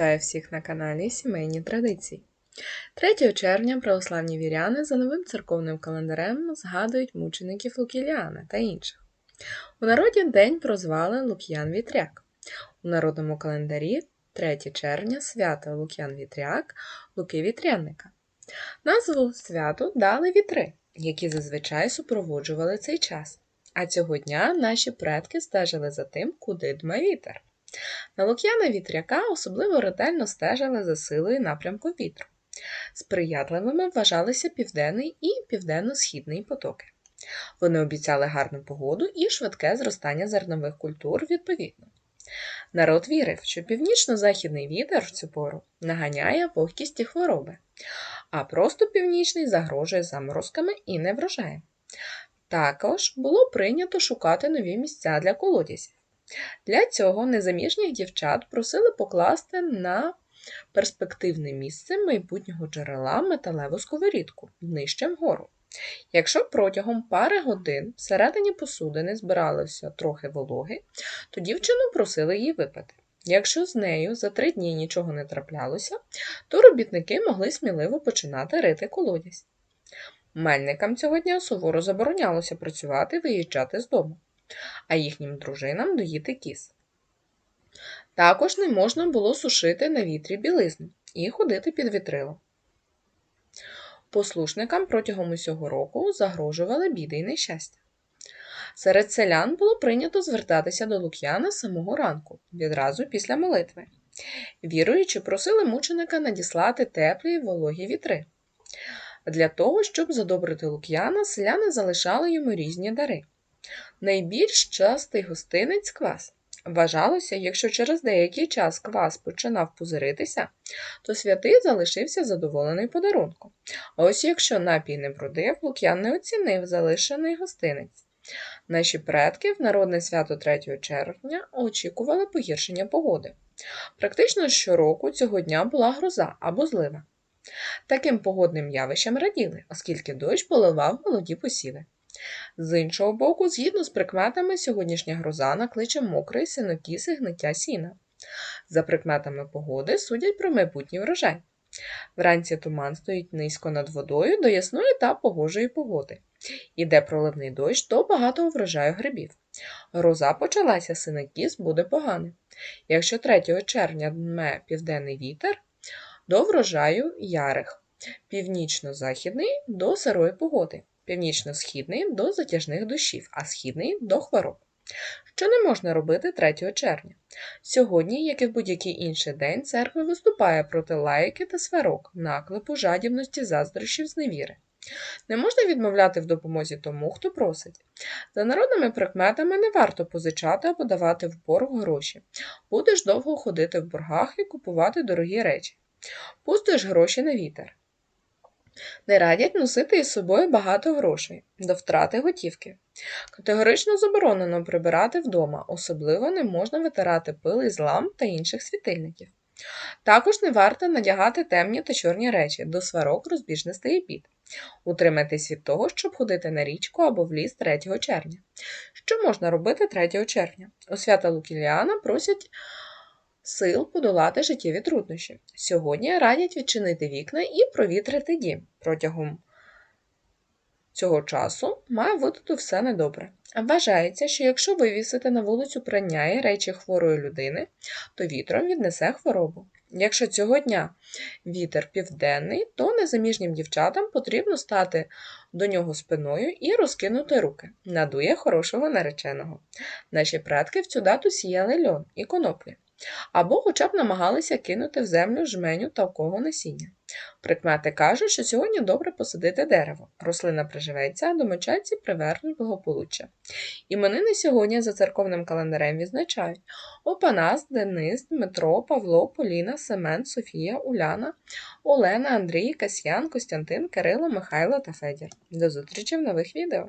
Вітаю всіх на каналі Сімейні Традиції. 3 червня православні віряни за новим церковним календарем згадують мучеників Лукіліана та інших. У народі день прозвали Лук'ян Вітряк. У народному календарі 3 червня свято Лук'ян Вітряк, Луки Вітрянника. Назву святу дали вітри, які зазвичай супроводжували цей час. А цього дня наші предки стежили за тим, куди дме вітер. На Лук'яна Вітряка особливо ретельно стежили за силою напрямку вітру. Сприятливими вважалися південний і південно-східний потоки. Вони обіцяли гарну погоду і швидке зростання зернових культур відповідно. Народ вірив, що північно-західний вітер в цю пору наганяє вогкість і хвороби, а просто північний загрожує заморозками і неврожаєм. Також було прийнято шукати нові місця для колодязів. Для цього незаміжніх дівчат просили покласти на перспективне місце майбутнього джерела металеву сковорідку нижче вгору. Якщо протягом пари годин всередині посудини збиралося трохи вологи, то дівчину просили її випити. Якщо з нею за три дні нічого не траплялося, то робітники могли сміливо починати рити колодязь. Мельникам цього дня суворо заборонялося працювати і виїжджати з дому а їхнім дружинам доїти кіз. Також не можна було сушити на вітрі білизну і ходити під вітрило. Послушникам протягом усього року загрожували біди й нещастя. Серед селян було прийнято звертатися до Лук'яна самого ранку, відразу після молитви. Віруючи, просили мученика надіслати теплі й вологі вітри. Для того, щоб задобрити Лук'яна, селяни залишали йому різні дари. Найбільш частий гостинець квас. Вважалося, якщо через деякий час квас починав пузиритися, то святий залишився задоволений подарунком. А ось якщо напій не брудив, Лук'ян не оцінив залишений гостинець. Наші предки в народне свято 3 червня очікували погіршення погоди. Практично щороку цього дня була гроза або злива. Таким погодним явищем раділи, оскільки дощ поливав молоді посіви. З іншого боку, згідно з прикметами, сьогоднішня гроза накличе мокрий синокіс і гниття сіна. За прикметами погоди судять про майбутній врожай. Вранці туман стоїть низько над водою до ясної та погожої погоди. Іде проливний дощ, то багато врожаю грибів. Гроза почалася, синокіс буде поганий. Якщо 3 червня дме південний вітер, до врожаю ярих, північно-західний до сирої погоди північно-східний до затяжних дощів, а східний до хвороб. Що не можна робити 3 червня. Сьогодні, як і в будь-який інший день, церква виступає проти лайки та сварок, наклепу, жадібності, заздрощів, зневіри. Не можна відмовляти в допомозі тому, хто просить. За народними прикметами не варто позичати або давати в борг гроші. Будеш довго ходити в боргах і купувати дорогі речі. Пустиш гроші на вітер. Не радять носити із собою багато грошей до втрати готівки. Категорично заборонено прибирати вдома, особливо не можна витирати пил із ламп та інших світильників. Також не варто надягати темні та чорні речі, до сварок розбіжностей і під. Утримайтесь від того, щоб ходити на річку або в ліс 3 червня. Що можна робити 3 червня? У свята Лукіліана просять сил подолати життєві труднощі. Сьогодні радять відчинити вікна і провітрити дім. Протягом цього часу має видати все недобре. Вважається, що якщо вивісити на вулицю прання і речі хворої людини, то вітром віднесе хворобу. Якщо цього дня вітер південний, то незаміжнім дівчатам потрібно стати до нього спиною і розкинути руки. Надує хорошого нареченого. Наші предки в цю дату сіяли льон і коноплі або хоча б намагалися кинути в землю жменю тавкого насіння. Прикмети кажуть, що сьогодні добре посадити дерево. Рослина приживеться, а домочадці привернуть благополуччя. Іменини сьогодні за церковним календарем відзначають Опанас, Денис, Дмитро, Павло, Поліна, Семен, Софія, Уляна, Олена, Андрій, Касьян, Костянтин, Кирило, Михайло та Федір. До зустрічі в нових відео!